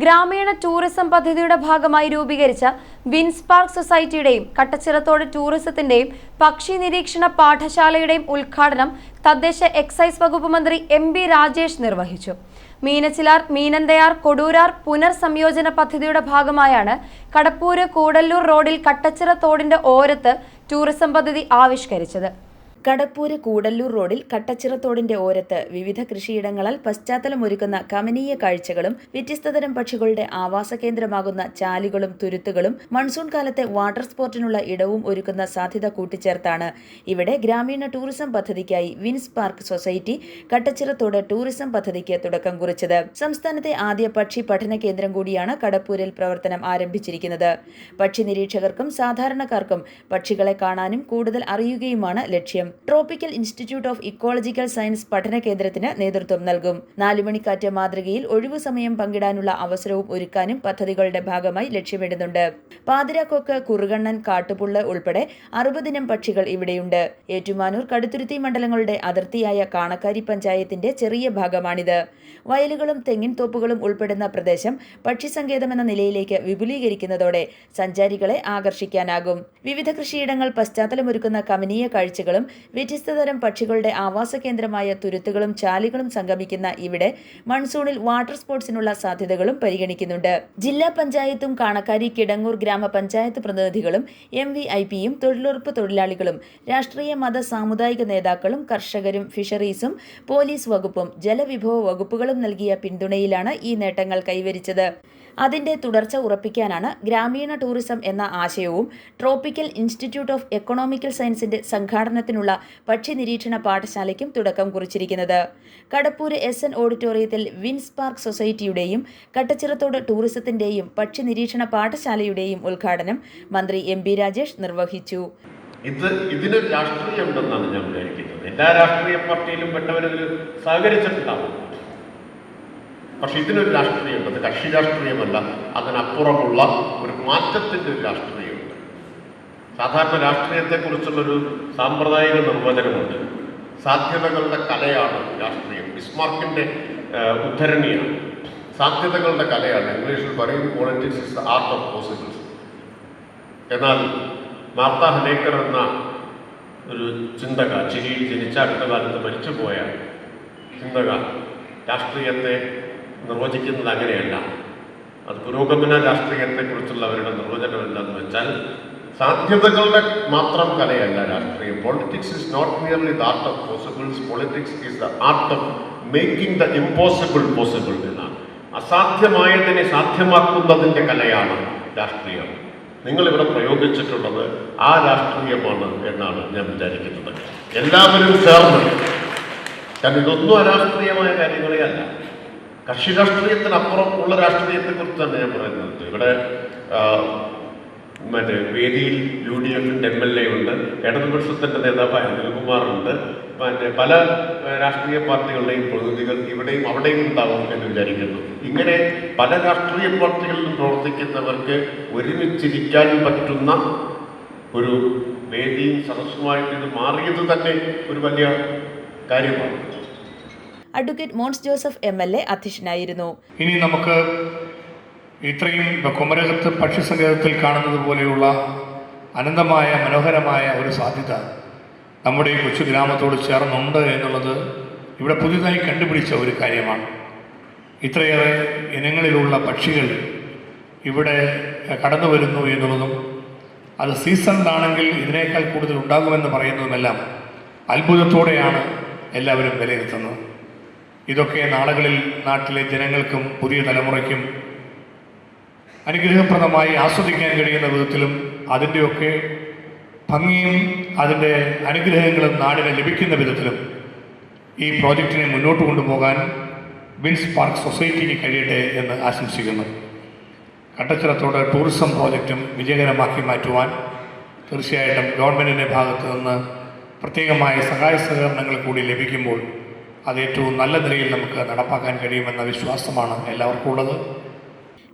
ഗ്രാമീണ ടൂറിസം പദ്ധതിയുടെ ഭാഗമായി രൂപീകരിച്ച വിൻസ് പാർക്ക് സൊസൈറ്റിയുടെയും കട്ടച്ചിറത്തോട് ടൂറിസത്തിന്റെയും പക്ഷി നിരീക്ഷണ പാഠശാലയുടെയും ഉദ്ഘാടനം തദ്ദേശ എക്സൈസ് വകുപ്പ് മന്ത്രി എം ബി രാജേഷ് നിർവഹിച്ചു. മീനച്ചിലാർ മീനന്തയാർ കൊടൂരാർ പുനർസംയോജന പദ്ധതിയുടെ ഭാഗമായാണ് കടപ്പൂര് കൂടല്ലൂർ റോഡിൽ കട്ടച്ചിറ തോടിന്റെ ഓരത്ത് ടൂറിസം പദ്ധതി ആവിഷ്കരിച്ചത്. കടപ്പൂര് കൂടല്ലൂർ റോഡിൽ കട്ടച്ചിറത്തോടിന്റെ ഓരത്ത് വിവിധ കൃഷിയിടങ്ങളാൽ പശ്ചാത്തലമൊരുക്കുന്ന കമനീയ കാഴ്ചകളും വ്യത്യസ്തതരം പക്ഷികളുടെ ആവാസ കേന്ദ്രമാകുന്ന ചാലുകളും തുരുത്തുകളും മൺസൂൺ കാലത്തെ വാട്ടർ സ്പോർട്ടിനുള്ള ഇടവും ഒരുക്കുന്ന സാധ്യത കൂട്ടിച്ചേർത്താണ്. ഇവിടെ ഗ്രാമീണ ടൂറിസം പദ്ധതിക്കായി വിൻസ് പാർക്ക് സൊസൈറ്റി കട്ടച്ചിറത്തോട് ടൂറിസം പദ്ധതിക്ക് തുടക്കം കുറിച്ചത്. സംസ്ഥാനത്തെ ആദ്യ പക്ഷി പഠന കേന്ദ്രം കൂടിയാണ് കടപ്പൂരിൽ പ്രവർത്തനം ആരംഭിച്ചിരിക്കുന്നത്. പക്ഷി നിരീക്ഷകർക്കും സാധാരണക്കാർക്കും പക്ഷികളെ കാണാനും കൂടുതൽ അറിയുകയുമാണ് ലക്ഷ്യം. Tropical institute of ecological science പഠന കേന്ദ്രത്തിന് നേതൃത്വം നൽകും. നാലുമണിക്കാറ്റ് മാതൃകയിൽ ഒഴിവു സമയം പങ്കിടാനുള്ള അവസരവും ഒരുക്കാനും പദ്ധതികളുടെ ഭാഗമായി ലക്ഷ്യമിടുന്നുണ്ട്. പാതിരാക്കൊക്ക് കുറുകണ്ണൻ കാട്ടുപുള്ള് ഉൾപ്പെടെ അറുപതിനം പക്ഷികൾ ഇവിടെയുണ്ട്. ഏറ്റുമാനൂർ കടുത്തുരുത്തി മണ്ഡലങ്ങളുടെ അതിർത്തിയായ കാണക്കാരി പഞ്ചായത്തിന്റെ ചെറിയ ഭാഗമാണിത്. വയലുകളും തെങ്ങിൻ തോപ്പുകളും ഉൾപ്പെടുന്ന പ്രദേശം പക്ഷിസങ്കേതമെന്ന നിലയിലേക്ക് വിപുലീകരിക്കുന്നതോടെ സഞ്ചാരികളെ ആകർഷിക്കാനാകും. വിവിധ കൃഷിയിടങ്ങൾ പശ്ചാത്തലമൊരുക്കുന്ന കമനീയ കാഴ്ചകളും വ്യത്യസ്തതരം പക്ഷികളുടെ ആവാസ കേന്ദ്രമായ തുരുത്തുകളും ചാലികളും സംഗമിക്കുന്ന ഇവിടെ മൺസൂണിൽ വാട്ടർ സ്പോർട്സിനുള്ള സാധ്യതകളും പരിഗണിക്കുന്നുണ്ട്. ജില്ലാ പഞ്ചായത്തും കാണക്കാരി കിടങ്ങൂർ ഗ്രാമപഞ്ചായത്ത് പ്രതിനിധികളും എം വി ഐ പിയും തൊഴിലുറപ്പ് തൊഴിലാളികളും രാഷ്ട്രീയ മത സാമുദായിക നേതാക്കളും കർഷകരും ഫിഷറീസും പോലീസ് വകുപ്പും ജലവിഭവ വകുപ്പുകളും നൽകിയ പിന്തുണയിലാണ് ഈ നേട്ടങ്ങൾ കൈവരിച്ചത്. അതിന്റെ തുടർച്ച ഉറപ്പിക്കാനാണ് ഗ്രാമീണ ടൂറിസം എന്ന ആശയവും ട്രോപ്പിക്കൽ ഇൻസ്റ്റിറ്റ്യൂട്ട് ഓഫ് എക്കണോമിക്കൽ സയൻസിന്റെ സംഘാടനത്തിനുള്ള പക്ഷി നിരീക്ഷണ പാഠശാലയ്ക്കും തുടക്കം കുറിച്ചിരിക്കുന്നത്. കടപ്പൂര് എസ് എൻ ഓഡിറ്റോറിയത്തിൽ വിൻസ് പാർക്ക് സൊസൈറ്റിയുടെയും കട്ടച്ചിറത്തോട് ടൂറിസത്തിന്റെയും പക്ഷി നിരീക്ഷണ പാഠശാലയുടെയും ഉദ്ഘാടനം മന്ത്രി എം ബി രാജേഷ് നിർവഹിച്ചു. ഇത് ഇതിനൊരു രാഷ്ട്രീയം ഉണ്ടെന്നാണ് ഞാൻ വിചാരിക്കുന്നത്. എല്ലാ രാഷ്ട്രീയ പാർട്ടിയിലും പെട്ടവരതിൽ സഹകരിച്ചിട്ടുണ്ടാവും. പക്ഷെ ഇതിനൊരു രാഷ്ട്രീയമുണ്ട്. അത് കക്ഷി രാഷ്ട്രീയമല്ല. അതിനപ്പുറമുള്ള ഒരു മാറ്റത്തിന്റെ ഒരു രാഷ്ട്രീയമുണ്ട്. സാധാരണ രാഷ്ട്രീയത്തെക്കുറിച്ചുള്ളൊരു സാമ്പ്രദായിക നിർവചനമുണ്ട്. സാധ്യതകളുടെ കലയാണ് രാഷ്ട്രീയം. ബിസ്മാർക്കിന്റെ ഉദ്ധരണിയാണ്. സാധ്യതകളുടെ കലയാണ്. ഇംഗ്ലീഷിൽ പറയും politics is the art of possibles എന്നാൽ മാർത്ത ഹനേക്കർ എന്ന ഒരു ചിന്തക ചിരിയിൽ ജനിച്ച അടുത്ത കാലത്ത് മരിച്ചുപോയ ചിന്തക രാഷ്ട്രീയത്തെ നിർവചിക്കുന്നത് അങ്ങനെയല്ല. അത് പുരോഗമന രാഷ്ട്രീയത്തെക്കുറിച്ചുള്ള അവരുടെ നിർവചനം എന്താണെന്ന് വെച്ചാൽ സാധ്യതകളുടെ മാത്രം കലയല്ല രാഷ്ട്രീയം. Politics is not merely the art of possibles politics is the art of making the impossible possible എന്നാണ്. അസാധ്യമായതിനെ സാധ്യമാക്കുന്നതിന്റെ കലയാണ് രാഷ്ട്രീയം. നിങ്ങളിവിടെ പ്രയോഗിച്ചിട്ടുള്ളത് ആ രാഷ്ട്രീയമാണ് എന്നാണ് ഞാൻ വിചാരിക്കുന്നത്. എല്ലാവരും ചേർന്ന്. കാരണം ഇതൊന്നും അരാഷ്ട്രീയമായ കാര്യങ്ങളേ അല്ല. കക്ഷി രാഷ്ട്രീയത്തിനപ്പുറം ഉള്ള തന്നെ ഞാൻ പറയുന്നത്. ഇവിടെ മറ്റേ വേദിയിൽ യു ഡി എഫിന്റെ എം എൽ എ ഉണ്ട് ഇടതുപക്ഷത്തിന്റെ നേതാവായ അനിൽകുമാറുണ്ട് മറ്റേ പല രാഷ്ട്രീയ പാർട്ടികളുടെയും പ്രതിനിധികൾ ഇവിടെയും അവിടെയും ഉണ്ടാവും എന്ന് വിചാരിക്കുന്നു. ഇങ്ങനെ പല രാഷ്ട്രീയ പാർട്ടികളിലും പ്രവർത്തിക്കുന്നവർക്ക് ഒരുമിച്ചിരിക്കാൻ പറ്റുന്ന ഒരു വേദിയും സദസ്സുമായിട്ട് ഇത് മാറിയത് തന്നെ ഒരു വലിയ കാര്യമാണ്. Advocate Mons Joseph M L A അധ്യക്ഷനായിരുന്നു. ഇനി നമുക്ക് ഇത്രയും കുമരകത്ത് പക്ഷിസങ്കേതത്തിൽ കാണുന്നത് പോലെയുള്ള അനന്തമായ മനോഹരമായ ഒരു സാധ്യത നമ്മുടെ ഈ കൊച്ചു ഗ്രാമത്തോട് ചേർന്നുണ്ട് എന്നുള്ളത് ഇവിടെ പുതിയതായി കണ്ടുപിടിച്ച ഒരു കാര്യമാണ്. ഇത്രയേറെ ഇനങ്ങളിലുള്ള പക്ഷികൾ ഇവിടെ കടന്നു വരുന്നു എന്നുള്ളതും അത് സീസണിലാണെങ്കിൽ ഇതിനേക്കാൾ കൂടുതൽ ഉണ്ടാകുമെന്ന് പറയുന്നതുമെല്ലാം അത്ഭുതത്തോടെയാണ് എല്ലാവരും വിലയിരുത്തുന്നത്. ഇതൊക്കെ നാളുകളിൽ നാട്ടിലെ ജനങ്ങൾക്കും പുതിയ തലമുറയ്ക്കും അനുഗ്രഹപ്രദമായി ആസ്വദിക്കാൻ കഴിയുന്ന വിധത്തിലും അതിന്റെയൊക്കെ ഭംഗിയും അതിന്റെ അനുഗ്രഹങ്ങളും നാടിന് ലഭിക്കുന്ന വിധത്തിലും ഈ പ്രോജക്റ്റിനെ മുന്നോട്ട് കൊണ്ടുപോകാൻ വിൻസ് പാർക്ക് സൊസൈറ്റിക്ക് കഴിയട്ടെ എന്ന് ആശംസിക്കുന്നു. കട്ടച്ചിറത്തോട് ടൂറിസം പ്രോജക്റ്റും വിജയകരമാക്കി മാറ്റുവാൻ തീർച്ചയായിട്ടും ഗവൺമെന്റിന്റെ ഭാഗത്തു നിന്ന് പ്രത്യേകമായ സഹായ സഹകരണങ്ങൾ കൂടി ലഭിക്കുമ്പോൾ അത് ഏറ്റവും നല്ല നിലയിൽ നമുക്ക് നടപ്പാക്കാൻ കഴിയുമെന്ന വിശ്വാസമാണ് എല്ലാവർക്കും ഉള്ളത്.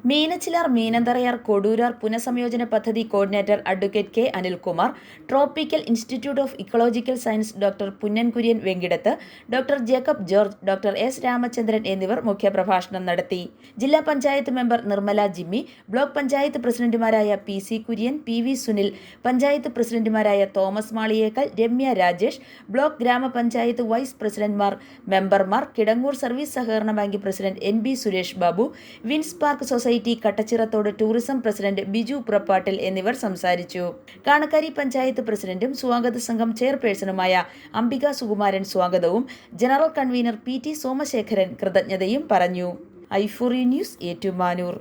മീനച്ചിലാർ മീനന്തറയാർ കൊടൂരാർ പുനഃസംയോജന പദ്ധതി coordinator advocate K Anilkumar tropical institute of ecological science doctor Punnan Kurian Venkitath doctor Jacob George doctor S Ramachandran എന്നിവർ മുഖ്യപ്രഭാഷണം നടത്തി. ജില്ലാ panchayat member Nirmala Jimmy block panchayat പ്രസിഡന്റുമാരായ P C Kurian P V Sunil panchayat പ്രസിഡന്റുമാരായ Thomas Maliyekkal Ramya Rajesh block grama panchayat vice പ്രസിഡന്റ്മാർ മെമ്പർമാർ Kidangoor service സഹകരണ bank president N B Suresh Babu Vince park society Kattachirathodu tourism president Biju Purappattil എന്നിവർ സംസാരിച്ചു. കാണക്കാരി പഞ്ചായത്ത് പ്രസിഡന്റും സ്വാഗത സംഘം ചെയർപേഴ്സണുമായ അംബിക സുകുമാരൻ സ്വാഗതവും general convener P T Somasekharan കൃതജ്ഞതയും പറഞ്ഞു. ഐഫോറി ന്യൂസ് ഏറ്റുമാനൂർ.